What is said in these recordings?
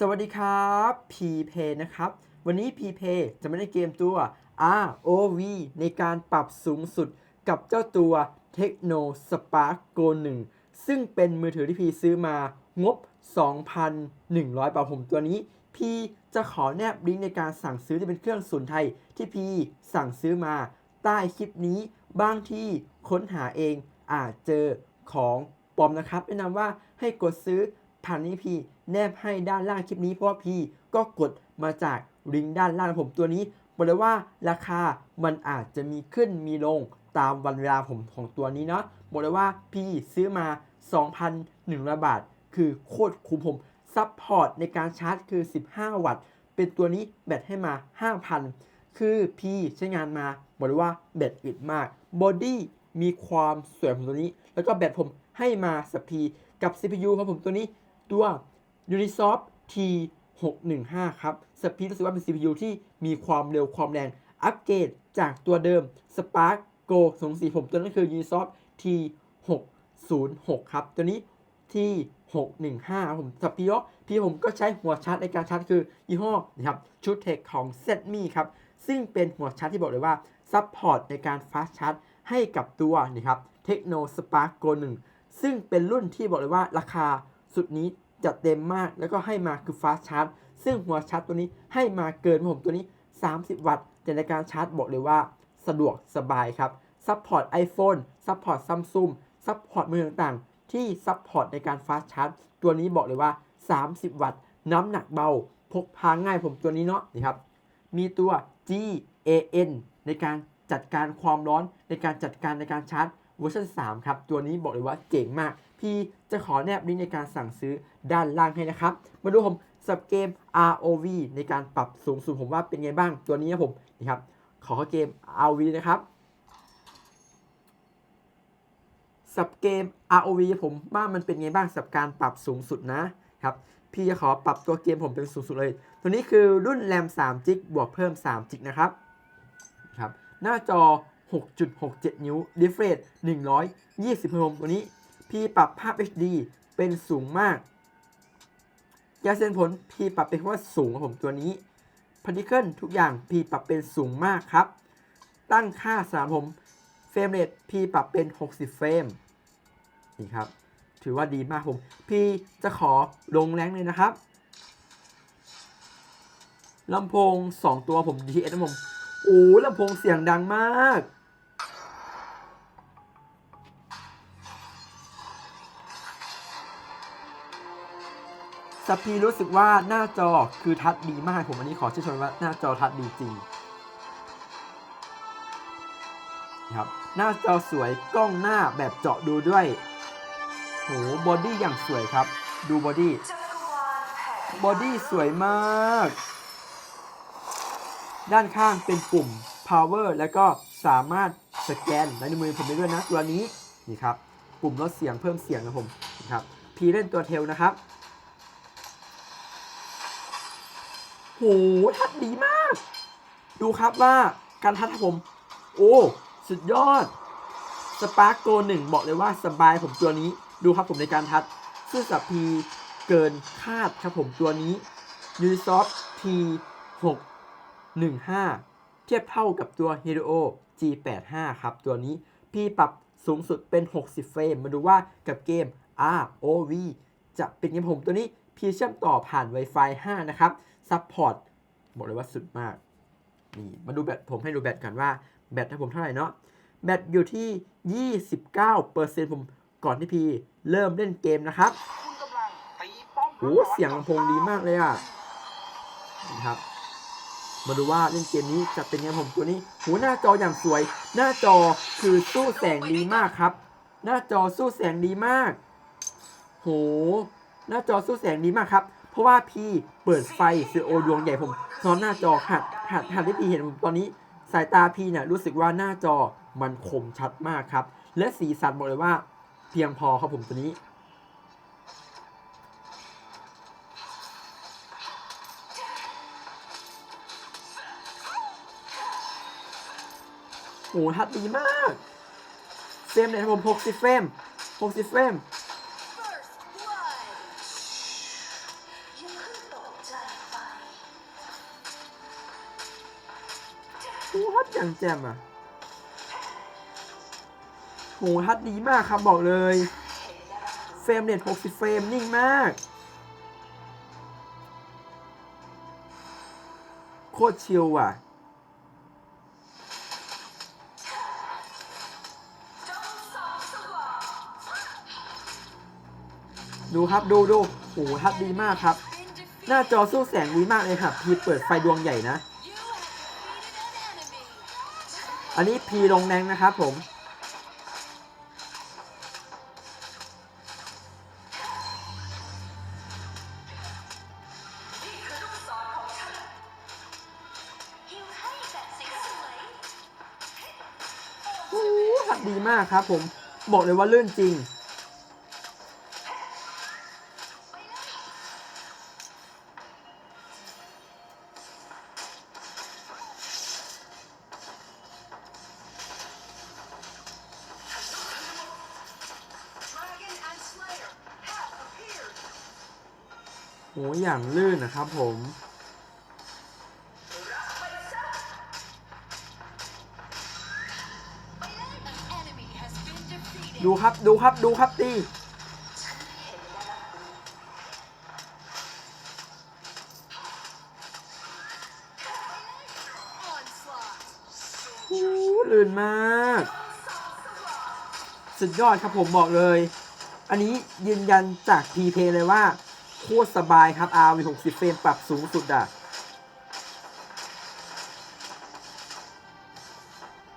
สวัสดีครับ PP นะครับ วันนี้ PP จะมาเล่นเกมตัว ROV ในการปรับสูงสุดกับเจ้าตัว Techno Spark Go 1 ซึ่งเป็นมือถือที่พีซื้อมางบ 2,100 บาทผมตัวนี้ พีจะขอแนบลิงก์ในการสั่งซื้อที่เป็นเครื่องศูนไทย ที่พีสั่งซื้อมาใต้คลิปนี้บางที่ค้นหาเองอาจเจอของปลอมนะครับแนะนำว่าให้กดซื้อ ผ่านนี้พี่แนบให้ด้านล่างคลิปนี้เพราะว่าพี่ก็กดมาจากลิงก์ด้านล่างผมตัวนี้บอกเลยว่าราคามันอาจจะมีขึ้นมีลงตามวันเวลาผมของตัวนี้เนาะบอกเลยว่าพี่ซื้อมา 2,100 บาท คือโคตรคุ้มผมซัพพอร์ตในการชาร์จคือ 15 วัตต์ เป็นตัวนี้แบตให้มา 5,000 คือพี่ใช้งานมาบอกเลยว่าแบตอึดมากบอดี้มีความสวยของตัวนี้ แล้วก็แบตผมให้มาสัพีกับ CPU ครับผมตัวนี้ ตัว Unisoft T615 ครับ สปีดรู้สึกว่าเป็น CPU ที่มีความเร็วความแรง อัปเกรดจากตัวเดิม Spark Go 2 4ผมตัวนั้นคือ Unisoft T606 ครับ ตัวนี้ T615 ผมสปีดพี่ผมก็ใช้หัวชาร์จในการชาร์จคือยี่ห้อนะครับชุดเทคของ ZME ครับ ซึ่งเป็นหัวชาร์จที่บอกเลยว่าซัพพอร์ตในการฟาสชาร์จให้กับตัวนะครับ Techno Spark Go 1ซึ่งเป็นรุ่นที่บอกเลยว่าราคา สุดนี้จัดเต็มมากแล้วก็ให้มาคือฟาสชาร์จซึ่งหัวชาร์จตัวนี้ให้มาเกินผมตัวนี้ 30 วัตต์แต่ในการชาร์จบอกเลยว่าสะดวกสบายครับซัพพอร์ต iPhone ซัพพอร์ต Samsung ซัพพอร์ตมือต่างๆ ที่ซัพพอร์ตในการฟาสชาร์จตัวนี้บอกเลยว่า 30 วัตต์ น้ำหนักเบา พกพาง่ายผมตัวนี้เนาะนี่ครับมีตัว GAN ในการจัดการความร้อนในการจัดการในการชาร์จ เวอร์ชัน3 ครับ ตัวนี้บอกเลยว่าเจ๋งมาก พี่จะขอแนบลิงก์ในการสั่งซื้อด้านล่างให้นะครับ มาดูผมสับเกม ROV ในการปรับสูงสุดผมว่าเป็นไงบ้างตัวนี้นะผมนี่ครับ ขอเข้าเกม ROV นะครับสับเกม ROV ผมว่ามันเป็นไงบ้างสับการปรับสูงสุดนะครับ พี่จะขอปรับตัวเกมผมเป็นสูงสุดเลย ตัวนี้คือรุ่นแรม3จิกบวกเพิ่ม3จิกนะครับครับ หน้าจอ 6.67 นิ้ว refresh 120เฮิร์ตตัวนี้พีปรับภาพ HD เป็นสูงมากยาเส้นผลพีปรับเป็นว่าสูงครับผมตัวนี้ particle ทุกอย่างพีปรับเป็นสูงมากครับ ตั้งค่าสามผมเฟรมเรทพีปรับเป็น 60 เฟรมนี่ครับ ถือว่าดีมากผมพีจะขอลงแรงเลยนะครับลำโพง 2 ตัวผม DTS นะผม โอ้ลำโพงเสียงดังมาก สปีรู้สึกว่าหน้าจอคือทัดดีมากผมอันนี้ขอชื่นชมว่าหน้าจอทัดดีจริงนะครับหน้าจอสวยกล้องหน้าแบบเจาะดูด้วยโหบอดี้อย่างสวยครับ ดูบอดี้บอดี้สวยมาก ด้านข้างเป็นปุ่ม power แล้วก็สามารถสแกนในมือผมได้ด้วยนะตัวนี้นี่ครับ ปุ่มลดเสียงเพิ่มเสียงนะผมนะครับพีเล่นตัวเทลนะครับ โหทัดดีมาก ดูครับว่าการทัดผม โอ้ สุดยอดสปาร์กโกหนึ่งบอกเลยว่าสบายผมตัวนี้ ดูครับผมในการทัดซึ่งสับพีเกินคาดครับผมตัวนี้ Unisoft T 6 1 5เทียบเท่ากับตัว Helio G 8 5 ครับ ตัวนี้พี่ปรับสูงสุดเป็น 60 เฟรม มาดูว่ากับเกม ROV จะเป็นยังไงผมตัวนี้พี่เชื่อมต่อผ่าน Wi-Fi 5 นะครับ ซัพพอร์ตบอกเลยว่าสุดมากนี่มาดูแบตผมให้ดูแบตกันว่าแบตให้ผมเท่าไหร่เนาะแบตอยู่ที่ 29%ผมก่อนที่พี่เริ่มเล่นเกมนะครับคุณกำลังตีป้อมโอ้เสียงลำโพงดีมากเลยอะนี่ครับมาดูว่าเล่นเกมนี้จะเป็นยังไงผมตัวนี้หูหน้าจออย่างสวย หน้าจอคือสู้แสงดีมากครับ หน้าจอสู้แสงดีมาก โห หน้าจอสู้แสงดีมากครับเพ ราะว่าพี่เปิดไฟซีโอดวงใหญ่ผมซ้อนหน้าจอหัดหัดหัดที่พี่เห็นผมตอนนี้สายตาพี่เนี่ยรู้สึกว่าหน้าจอมันคมชัดมากครับ และสีสันบอกเลยว่าเพียงพอครับผมตัวนี้โหทัดดีมาก เฟรมเนี่ยผม60เฟรม60เฟรม โอ้ฮัดอย่างแจ่มอะโหฮัดดีมากครับบอกเลย เฟรมเรท60 เฟรมนิ่งมาก โคตรชิลอะดูครับดูดูโอ้โหทัดดีมากครับ หน้าจอสู้แสงดีมากเลยครับพีเปิดไฟดวงใหญ่นะ อันนี้พีลงแดงนะครับผมโหทัดดีมากครับผม บอกเลยว่าลื่นจริง โหอย่างลื่นนะครับผม ดูครับดูครับดูครับตีลื่นมาก สุดยอดครับผมบอกเลย อันนี้ยืนยันจาก p p เลยว่า คตรสบายครับ RV 60 เฟรมปรับสูงสุดอะ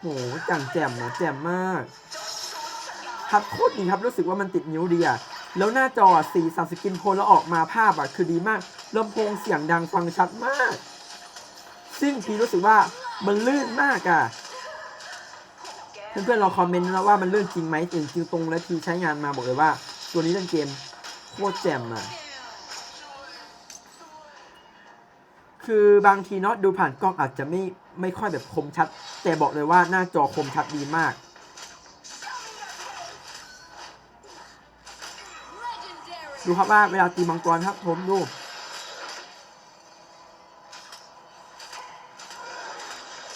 โหจังแจ่มนะแจ่มมาก ครับโคตรดีครับรู้สึกว่ามันติดนิ้วดีอะแล้วหน้าจอสีสันสกินโทนแล้วออกมาภาพอะคือดีมากลำโพงเสียงดังฟังชัดมาก ซึ่งพี่รู้สึกว่ามันลื่นมากอะเพื่อนๆลองคอมเมนต์นะว่ามันลื่นจริงไหมจริงๆตรงและทีใช้งานมาบอกเลยว่า ตัวนี้เล่นเกมโคตรแจ่มอะ คือบางทีเนาะดูผ่านกล้องอาจจะไม่ไม่ค่อยแบบคมชัด แต่บอกเลยว่าหน้าจอคมชัดดีมากดูครับว่าเวลาตีมังกรครับผมดู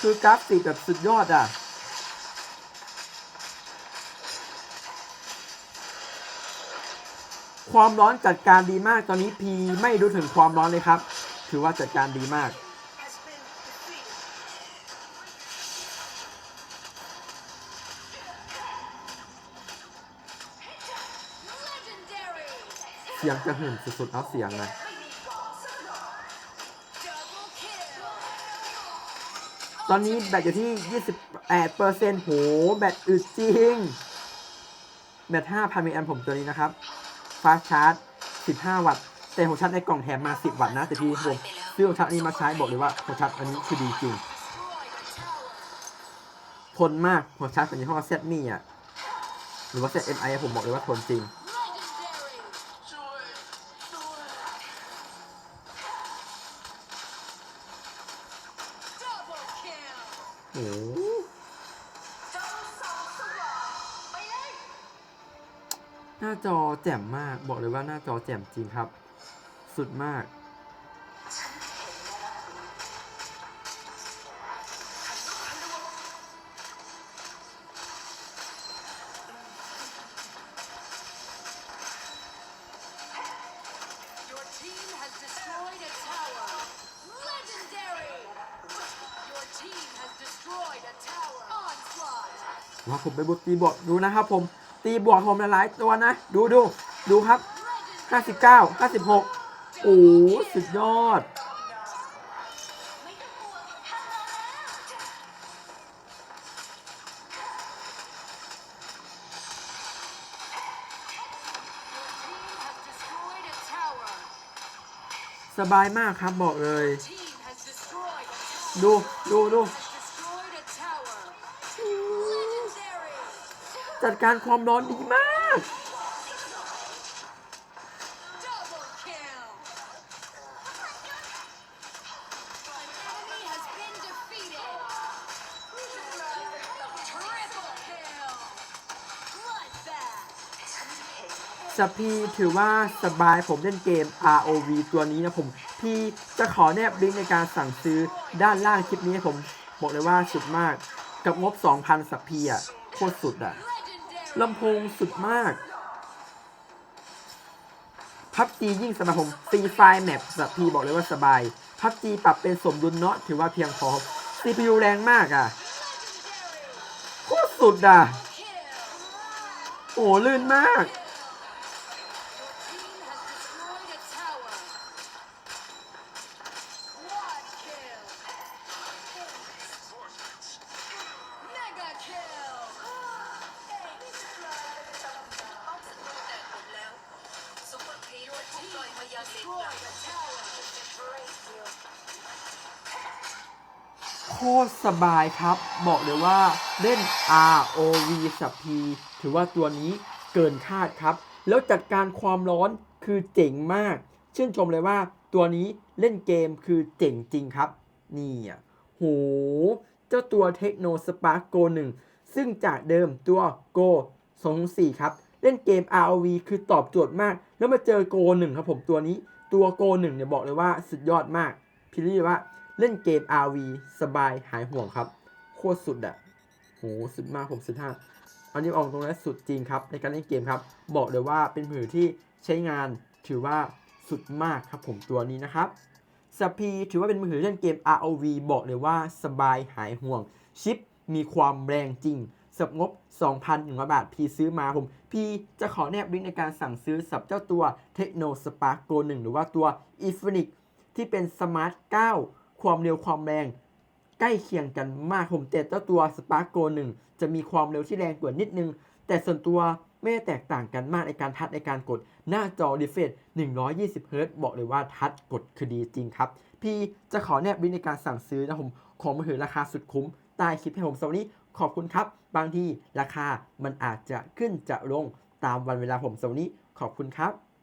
คือกราฟิกแบบสุดยอดอะ ความร้อนจัดการดีมากตอนนี้พีไม่รู้ถึงความร้อนเลยครับ ถือว่าจัดการดีมาก เสียงจะหึ่มสุดๆเอาเสียงนะตอนนี้แบตอยู่ที่ 28เปอร์เซ็นต์โห แบตอึดจริง แบต5,000มิลลิแอมป์ผมตัวนี้นะครับ ฟาสชาร์จ 15 วัตต์ แต่หัวชาร์จในกล่องแถมมา 10 วัตต์นะ แต่พี่ผมซื้อหัวชาร์จนี้มาใช้บอกเลยว่าหัวชาร์จอันนี้คือดีจริงทนมากหัวชาร์จของยี่ห้อเซตมี่อะหรือว่าเซตเอ็มไอผมบอกเลยว่าทนจริงโอ้หน้าจอแจ่มมากบอกเลยว่าหน้าจอแจ่มจริงครับ สุดมาก Your team has destroyed a tower. Legendary. Your team has destroyed a tower. Onslaught. ว่าผมไปบุกตีบวกดูนะครับผม ตีบวกผมหลายๆตัวนะ ดูดูดูครับ 59 56 โอ้สุดยอด สบายมากครับบอกเลย ดูดูดูจัดการความร้อนดีมาก สพีถือว่าสบายผมเล่นเกม ROV ตัวนี้นะผม พี่จะขอแนบลิงก์ในการสั่งซื้อด้านล่างคลิปนี้ผมบอกเลยว่าสุดมากกับงบ 2,000สัพพีอะโคตรสุดอะลำโพงสุดมากพับจียิ่งสบายผมฟรีไฟล์แมปสัพพีบอกเลยว่าสบายพับจีปรับเป็นสมดุลเนาะถือว่าเพียงพอ CPU แรงมากอะโคตรสุดอะโอ้ลื่นมาก โคตรสบายครับ บอกเลยว่าเล่น ROV สัพพีถือว่าตัวนี้เกินคาดครับ แล้วจัดการความร้อนคือเจ๋งมาก ชื่นชมเลยว่าตัวนี้เล่นเกมคือเจ๋งจริงครับ นี่อะโห เจ้าตัวเทคโนสปาร์กโก1ซึ่งจากเดิมตัว Go 204ครับ เล่นเกม ROV คือตอบโจทย์มาก แล้วมาเจอ Go 1ครับผมตัวนี้ ตัว Go 1เนี่ยบอกเลยว่าสุดยอดมากพี่เรียว่าเล่นเกม RV สบายหายห่วงครับ โคตรสุดอะโหสุดมากผมสุดห้าอันนี้ออกตรงนั้สุดจริงครับ ในการเล่นเกมครับ บอกเลยว่าเป็นมือที่ใช้งานถือว่าสุดมากครับผมตัวนี้นะครับสพีถือว่าเป็นมือถือเล่นเกม ROV บอกเลยว่าสบายหายห่วงชิปมีความแรงจริง สับงบ 2,100 บาท พี่ซื้อมาผม พี่จะขอแนบลิงก์ในการสั่งซื้อสับเจ้าตัว Techno Spark Go 1 หรือว่าตัว i f n i x ที่เป็นสมาร์ท9ความเร็วความแรง ใกล้เคียงกันมากผมแต่เจ้าตัว Spark Go 1 จะมีความเร็วที่แรงกว่านิดนึง แต่ส่วนตัวไม่แตกต่างกันมากในการทัดในการกด หน้าจอ refresh 120 Hz บอกเลยว่าทัดกดคือดีจริงครับ พี่จะขอแนบลิงก์ในการสั่งซื้อนะผมของมือถือราคาสุดคุ้มใต้คลิปให้ผมสวันนี้ ขอบคุณครับ บางทีราคามันอาจจะขึ้นจะลงตามวันเวลาผมสวันนี้ขอบคุณครับ